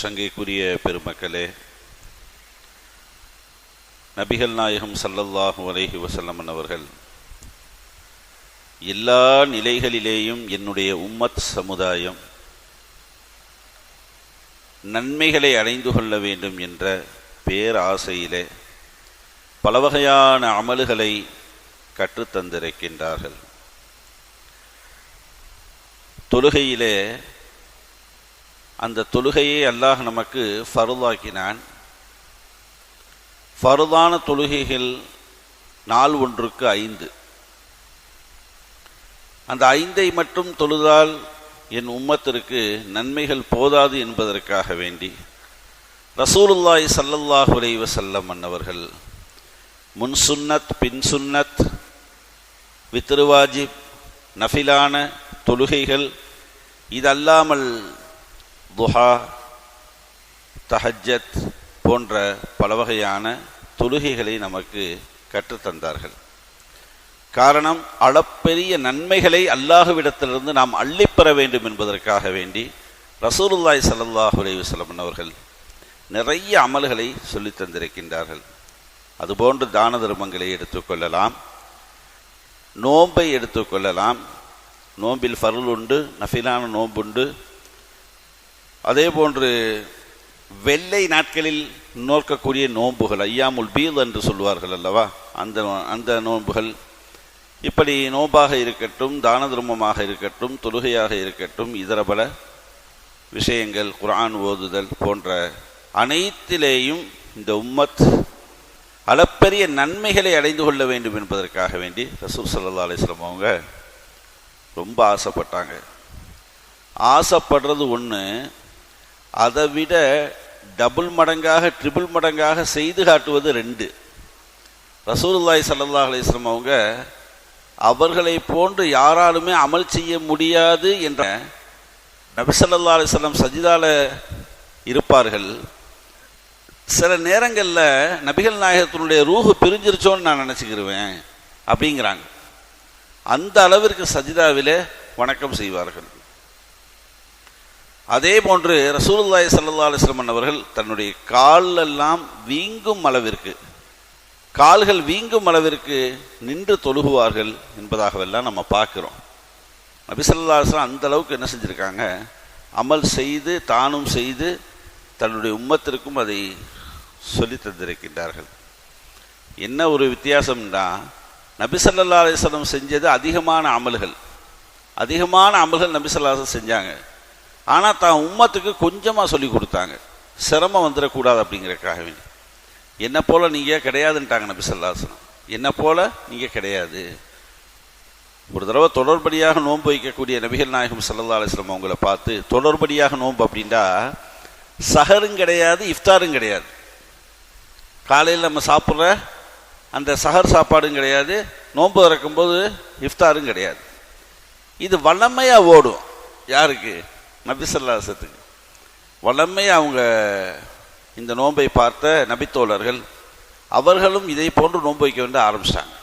சங்கைக்குரிய பெருமக்களே நபிகள் நாயகம் சல்லல்லாஹு அலைஹி வசல்லமன் அவர்கள் எல்லா நிலைகளிலேயும் என்னுடைய உம்மத் சமுதாயம் நன்மைகளை அடைந்து கொள்ள வேண்டும் என்ற பேராசையிலே பல வகையான அமல்களை கற்றுத்தந்திருக்கின்றார்கள். தொழுகையிலே அந்த தொழுகையை அல்லாஹ் நமக்கு ஃபருதாக்கினான். ஃபருதான தொழுகைகள் நாள் ஒன்றுக்கு ஐந்து. அந்த ஐந்தை மட்டும் தொழுதால் என் உம்மத்திற்கு நன்மைகள் போதாது என்பதற்காக வேண்டி ரசூலுல்லாய் சல்லல்லாஹு அலைஹி செல்லம் அன்னவர்கள் முன் சுன்னத் பின் சுன்னத் வித்ருவாஜிப் நஃபிலான தொழுகைகள் இதல்லாமல் துஹா தஹஜத் போன்ற பல வகையான தொழுகைகளை நமக்கு கற்றுத்தந்தார்கள். காரணம் அளப்பெரிய நன்மைகளை அல்லாஹுவிடத்திலிருந்து நாம் அள்ளிப்பெற வேண்டும் என்பதற்காக வேண்டி ரசூலுல்லாய் சல்லாஹ் அலைவசலம் அவர்கள் நிறைய அமல்களை சொல்லித் தந்திருக்கின்றார்கள். அதுபோன்று தான தர்மங்களை எடுத்துக்கொள்ளலாம் நோன்பை எடுத்துக்கொள்ளலாம் நோம்பில் ஃபருள் உண்டு நஃபிலான நோன்புண்டு அதே போன்று வெள்ளை நாட்களில் நோக்கக்கூடிய நோன்புகள் ஐயாமுல் பீல் என்று சொல்வார்கள் அல்லவா? அந்த அந்த நோன்புகள் இப்படி நோம்பாக இருக்கட்டும் தான தர்மமாக இருக்கட்டும் தொழுகையாக இருக்கட்டும் இதர பல விஷயங்கள் குரான் ஓதுதல் போன்ற அனைத்திலேயும் இந்த உம்மத் அளப்பரிய நன்மைகளை அடைந்து கொள்ள வேண்டும் என்பதற்காக வேண்டி ரசூல் சல்லா அலிஸ்லாம் அவங்க ரொம்ப ஆசைப்பட்டாங்க. ஆசைப்படுறது ஒன்று அதை விட டபுள் மடங்காக ட்ரிபிள் மடங்காக செய்து காட்டுவது ரெண்டு. ரசூலுல்லாய் சல்லா அலிஸ்லம் அவங்க அவர்களை போன்று யாராலுமே அமல் செய்ய முடியாது என்ற நபிசல்லா அலிஸ்லம் சஜிதால இருப்பார்கள். சில நேரங்களில் நபிகள் நாயகத்தினுடைய ரூஹு பிரிஞ்சிருச்சோன்னு நான் நினச்சிக்கிருவேன் அப்படிங்கிறாங்க. அந்த அளவிற்கு சஜிதாவில் வணக்கம் செய்வார்கள். அதே போன்று ரசூலுல்லாய் சல்லா அலிஸ்லமன் அவர்கள் தன்னுடைய காலெல்லாம் வீங்கும் அளவிற்கு கால்கள் வீங்கும் அளவிற்கு நின்று தொழுகுவார்கள் என்பதாகவெல்லாம் நம்ம பார்க்குறோம். நபிசல்லா அலுவலாம் அந்த அளவுக்கு என்ன செஞ்சுருக்காங்க? அமல் செய்து தானும் செய்து தன்னுடைய உம்மத்திற்கும் அதை சொல்லி தந்திருக்கின்றார்கள். என்ன ஒரு வித்தியாசம்னா நபிசல்லா அலிஸ்லம் செஞ்சது அதிகமான அமல்கள். அதிகமான அமல்கள் நபிசல்லாசம் செஞ்சாங்க. ஆனால் தான் உம்மத்துக்கு கொஞ்சமாக சொல்லி கொடுத்தாங்க. சிரமம் வந்துடக்கூடாது அப்படிங்கிறக்காக வேண்டி என்னை போல் நீங்கள் கிடையாதுன்ட்டாங்க நபி சொல்லாசனம் என்னை போல் நீங்கள் கிடையாது. ஒரு தடவை தொடர்படியாக நோன்பு வைக்கக்கூடிய நபிகள் நாயகம் சல்லா அலிஸ்லம் அவங்கள பார்த்து தொடர்படியாக நோன்பு அப்படின்னா சஹரும் கிடையாது இஃப்தாரும் கிடையாது. காலையில் நம்ம சாப்பிட்ற அந்த சஹர் சாப்பாடும் கிடையாது நோன்பு திறக்கும்போது இஃப்தாரும் கிடையாது. இது வல்லமையாக ஓடும். யாருக்கு? நபிசல்லாசத்துக்கு வல்லமையாக அவங்க இந்த நோன்பை பார்த்த நபித்தோழர்கள் அவர்களும் இதை போன்று நோன்பு வைக்க வேண்ட ஆரம்பிச்சிட்டாங்க.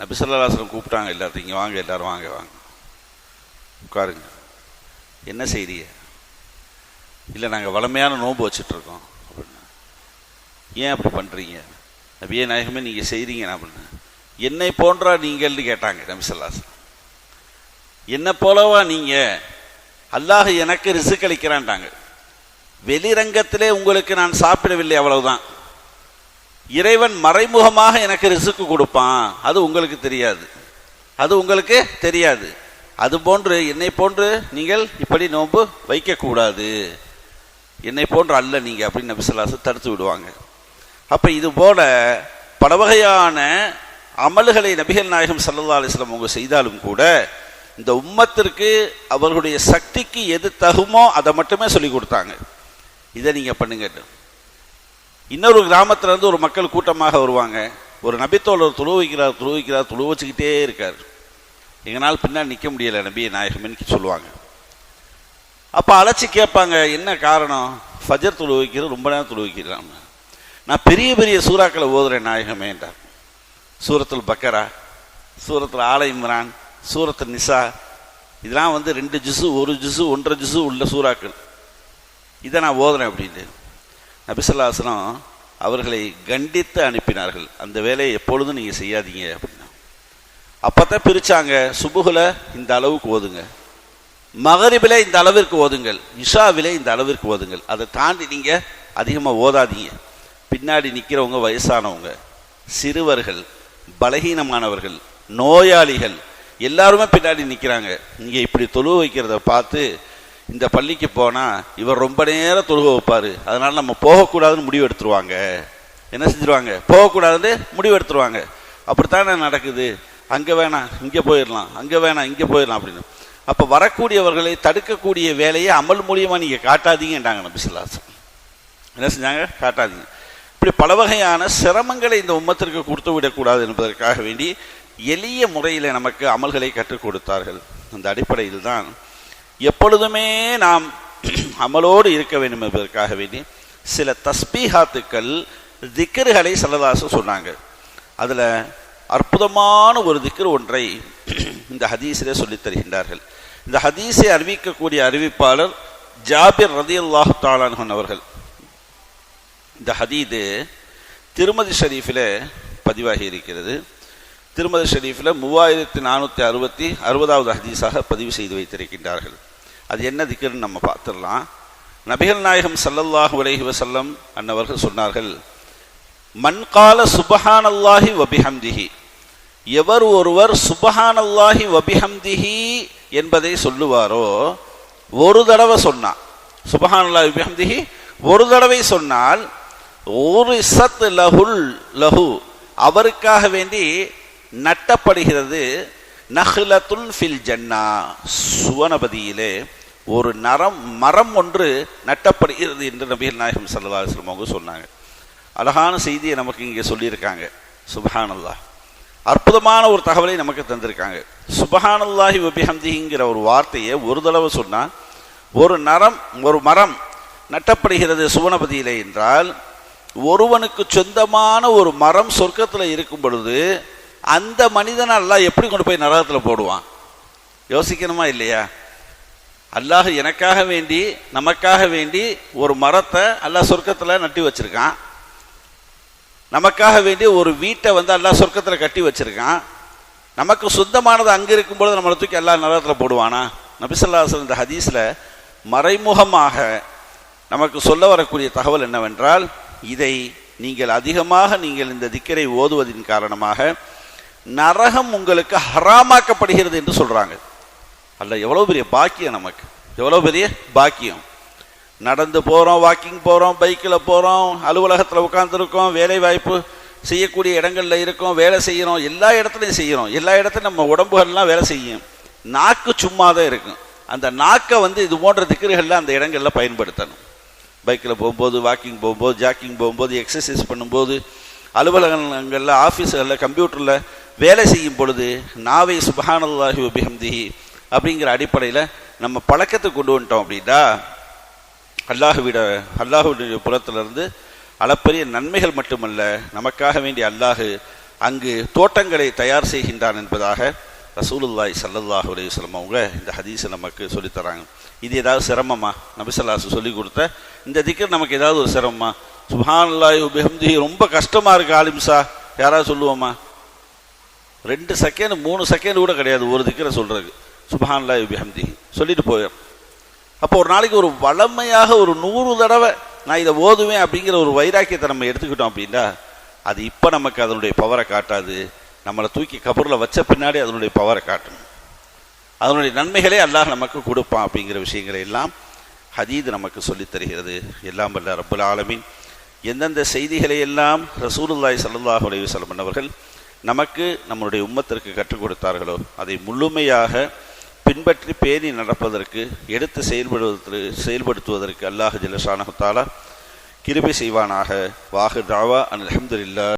நபிசல்லாசனம் கூப்பிட்டாங்க எல்லாத்தையும் இங்கே வாங்க எல்லாரும் வாங்க வாங்க. உட்காருங்க. என்ன செய்திய? இல்லை நாங்கள் வளமையான நோன்பு வச்சிட்ருக்கோம். அப்படின்னா ஏன் அப்படி பண்ணுறீங்க நபியே நாயகமே நீங்கள் செய்கிறீங்க அப்படின்னு என்னை போன்றா நீங்கள்னு கேட்டாங்க நபிசல்லாசன் என்ன போலவா நீங்கள் அல்லாஹ் எனக்கு ரிசுக் அளிக்கிறான்ட்டாங்க. வெளிரங்கத்திலே உங்களுக்கு நான் சாப்பிடவில்லை அவ்வளவுதான். இறைவன் மறைமுகமாக எனக்கு ரிசுக்கு கொடுப்பான். அது உங்களுக்கு தெரியாது. அது உங்களுக்கு தெரியாது. அது போன்று என்னை போன்று நீங்கள் இப்படி நோன்பு வைக்கக்கூடாது. என்னை போன்று அல்ல நீங்கள் அப்படின்னு நபிசல்லாசு தடுத்து விடுவாங்க. அப்போ இது போல பல வகையான அமல்களை நபிகள் நாயகம் சல்லா அலிஸ்லாம் அவங்க செய்தாலும் கூட இந்த உம்மத்திற்கு அவர்களுடைய சக்திக்கு எது தகுமோ அதை மட்டுமே சொல்லி கொடுத்தாங்க. இதை நீங்கள் பண்ணுங்க. இன்னொரு கிராமத்துல இருந்து ஒரு மக்கள் கூட்டமாக வருவாங்க. ஒரு நபித்தோழர் துழுவிக்கிறார் வைக்கிறார் துழு வைக்கிறார் வச்சுக்கிட்டே இருக்கார். எங்களால் பின்னால் நிற்க முடியலை நபி நாயகம்னு சொல்லுவாங்க. அப்போ அழைச்சி கேட்பாங்க என்ன காரணம்? ஃபஜர் துளு வைக்கிறது ரொம்ப நேரம் துளு நான் பெரிய பெரிய சூறாக்களை ஓதுறேன் நாயகமேன்றார். சூரத்தில் பக்கரா சூரத்தில் ஆல இம்ரான் சூரத்து நிசா. இதெல்லாம் வந்து ரெண்டு ஜிசு ஒரு ஜிசு ஒன்றரை ஜிசு உள்ள சூறாக்கள். இதை நான் ஓதுறேன் அப்படின்ட்டு. நபிசல்லாசனம் அவர்களை கண்டித்து அனுப்பினார்கள். அந்த வேலையை எப்பொழுதும் நீங்கள் செய்யாதீங்க அப்படின்னா. அப்போ தான் பிரித்தாங்க சுபுகில் இந்த அளவுக்கு ஓதுங்க. மகரிபில் இந்த அளவிற்கு ஓதுங்கள். இஷாவில் இந்த அளவிற்கு ஓதுங்கள். அதை தாண்டி நீங்கள் அதிகமாக ஓதாதீங்க. பின்னாடி நிற்கிறவங்க வயசானவங்க சிறுவர்கள் பலகீனமானவர்கள் நோயாளிகள் எல்லாருமே பின்னாடி நிற்கிறாங்க நீங்கள் இப்படி தொழுவ வைக்கிறத பார்த்து இந்த பள்ளிக்கு போனால் இவர் ரொம்ப நேரம் தொழுக வைப்பார். அதனால் நம்ம போகக்கூடாதுன்னு முடிவு எடுத்துருவாங்க. என்ன செஞ்சுருவாங்க? போகக்கூடாதுன்னு முடிவு எடுத்துருவாங்க. அப்படித்தானே நடக்குது? அங்கே வேணாம் இங்கே போயிடலாம். அங்கே வேணாம் இங்கே போயிடலாம் அப்படின்னு. அப்போ வரக்கூடியவர்களை தடுக்கக்கூடிய வேலையை அமல் மூலியமாக நீங்கள் காட்டாதீங்கன்றாங்க நபி சொல்லாசம் என்ன செஞ்சாங்க? காட்டாதீங்க. இப்படி பல வகையான சிரமங்களை இந்த உம்மத்திற்கு கொடுத்து விடக்கூடாது என்பதற்காக வேண்டி எளிய முறையில் நமக்கு அமல்களை கற்றுக் கொடுத்தார்கள். அந்த அடிப்படையில் தான் எப்பொழுதுமே நாம் அமலோடு இருக்க வேண்டும் என்பதற்காக வேண்டி சில தஸ்பீஹாத்துக்கள் திக்கர்களை சல்லதாசு சொன்னாங்க. அதில் அற்புதமான ஒரு திக்கர் ஒன்றை இந்த ஹதீஸிலே சொல்லித் தருகின்றார்கள். இந்த ஹதீஸை அறிவிக்கக்கூடிய அறிவிப்பாளர் ஜாபிர் ரதி அல்லாஹு தாலான் அவர்கள். இந்த ஹதீது திருமதி ஷரீஃபில் பதிவாகி இருக்கிறது. திருமதி ஷெரீஃபில் மூவாயிரத்தி நானூற்றி அறுபத்தி அறுபதாவது ஹதீஸாக பதிவு செய்து வைத்திருக்கின்றார்கள். அது என்ன திக்கர்னு நம்ம பார்த்துடலாம். நபிகள் நாயகம் சல்லல்லாஹு அலைஹி வசல்லம் அன்னவர்கள் சொன்னார்கள் மண்கால சுபஹான் அல்லாஹி வபிஹம்திஹி. எவர் ஒருவர் சுபஹான் அல்லாஹி வபிஹம்திஹி என்பதை சொல்லுவாரோ ஒரு தடவை சொன்னான். சுபஹான் அல்லாஹி வபிஹம்திஹி ஒரு தடவை சொன்னால் ஒரு சத் லஹுல் லஹு. அவருக்காக வேண்டி நட்டப்படுகிறது. நஹ்லத்துல் ஃபில் ஜன்னா சுவனபதியிலே ஒரு நரம் மரம் ஒன்று நட்டப்படுகிறது என்று நபிகள் நாயகம் சல்லா அலுவலம் அவங்க சொன்னாங்க. அழகான செய்தியை நமக்கு இங்கே சொல்லியிருக்காங்க. சுபஹானல்லா அற்புதமான ஒரு தகவலை நமக்கு தந்திருக்காங்க. சுபஹானல்லாஹி வபிஹம்திங்கிற ஒரு வார்த்தையை ஒரு தடவை சொன்னால் ஒரு நரம் ஒரு மரம் நட்டப்படுகிறது சுவனபதியிலே என்றால் ஒருவனுக்கு சொந்தமான ஒரு மரம் சொர்க்கத்தில் இருக்கும் பொழுது அந்த மனிதனை அல்லாஹ் எப்படி கொண்டு போய் நரகத்தில் போடுவான்? யோசிக்கணுமா இல்லையா? அல்லாஹ் எனக்காக வேண்டி நமக்காக வேண்டி ஒரு மரத்தை அல்லாஹ் சொர்க்கத்தில் நட்டி வச்சிருக்கான். நமக்காக வேண்டி ஒரு வீட்டை வந்து அல்லாஹ் சொர்க்கத்தில் கட்டி வச்சிருக்கான். நமக்கு சொந்தமானது அங்கே இருக்கும்பொழுது நம்மளை தூக்கி எல்லா நரகத்தில் போடுவானா? நபிசல்லாசன் இந்த ஹதீஸில் மறைமுகமாக நமக்கு சொல்ல வரக்கூடிய தகவல் என்னவென்றால் இதை நீங்கள் அதிகமாக நீங்கள் இந்த திக்கரை ஓதுவதின் காரணமாக நரகம் உங்களுக்கு ஹராமாக்கப்படுகிறது என்று சொல்றாங்க. அல்ல எவ்வளோ பெரிய பாக்கியம் நமக்கு. எவ்வளோ பெரிய பாக்கியம். நடந்து போகிறோம் வாக்கிங் போகிறோம் பைக்கில் போகிறோம் அலுவலகத்தில் உட்காந்துருக்கோம் வேலை வாய்ப்பு செய்யக்கூடிய இடங்களில் இருக்கோம் வேலை செய்கிறோம் எல்லா இடத்துலையும் செய்கிறோம் எல்லா இடத்துலையும் நம்ம உடம்புகள்லாம் வேலை செய்யும். நாக்கு சும்மா தான் இருக்கும். அந்த நாக்கை வந்து இது போன்ற திக்கர்களில் அந்த இடங்களில் பயன்படுத்தணும். பைக்கில் போகும்போது வாக்கிங் போகும்போது ஜாக்கிங் போகும்போது எக்ஸசைஸ் பண்ணும்போது அலுவலகங்களில் ஆஃபீஸுகளில் கம்ப்யூட்டரில் வேலை செய்யும் பொழுது நாவை சுபஹானல்லாஹி உபிஹம்திஹி அப்படிங்கிற அடிப்படையில் நம்ம பழக்கத்தை கொண்டு வந்துட்டோம் அப்படின்னா அல்லாஹுவிட அல்லாஹுடைய புறத்திலிருந்து அளப்பரிய நன்மைகள் மட்டுமல்ல நமக்காக வேண்டிய அல்லாஹு அங்கு தோட்டங்களை தயார் செய்கின்றான் என்பதாக ரசூலுல்லாய் சல்லல்லாஹு அலையுஸ்லம் அவங்க இந்த ஹதீஸை நமக்கு சொல்லித்தராங்க இது ஏதாவது சிரமமா? நபிசல்லாசு சொல்லி கொடுத்த இந்த திக்கர் நமக்கு ஏதாவது ஒரு சிரமமா? சுஹான்லாய் அல்லாஹ் ரொம்ப கஷ்டமாக இருக்கு ஆலிம்சா. யாராவது சொல்லுவோமா? ரெண்டு செகண்ட் மூணு செகண்ட் கூட கிடையாது. ஒரு திக்கரை சொல்றது. சுபஹான்லா ஹம்தி சொல்லிட்டு போயிடும். அப்போ ஒரு நாளைக்கு ஒரு வளமையாக ஒரு நூறு தடவை நான் இதை ஓதுவேன் அப்படிங்கிற ஒரு வைராக்கியத்தை நம்ம எடுத்துக்கிட்டோம் அப்படின்னா அது இப்போ நமக்கு அதனுடைய பவரை காட்டாது. நம்மளை தூக்கி கபூரில் வச்ச பின்னாடி அதனுடைய பவரை காட்டணும். அதனுடைய நன்மைகளே அல்லாஹ் நமக்கு கொடுப்பான் அப்படிங்கிற விஷயங்களை எல்லாம் ஹதீது நமக்கு சொல்லித் தருகிறது. எல்லாம் வல்ல ரப்புல் ஆலமின். எந்தெந்த செய்திகளை எல்லாம் ரசூலுல்லாய் சல்லாஹ் அலையுசல்லம் அவர்கள் நமக்கு நம்முடைய உம்மத்திற்கு கற்றுக் கொடுத்தார்களோ அதை முழுமையாக பின்பற்றி பேணி நடப்பதற்கு எடுத்து செயல்படுவதற்கு செயல்படுத்துவதற்கு அல்லாஹ் ஜல்லஷானஹு தாலா கிருபை செய்வானாக. வாஹு தாவா அன் அலமதுல்லா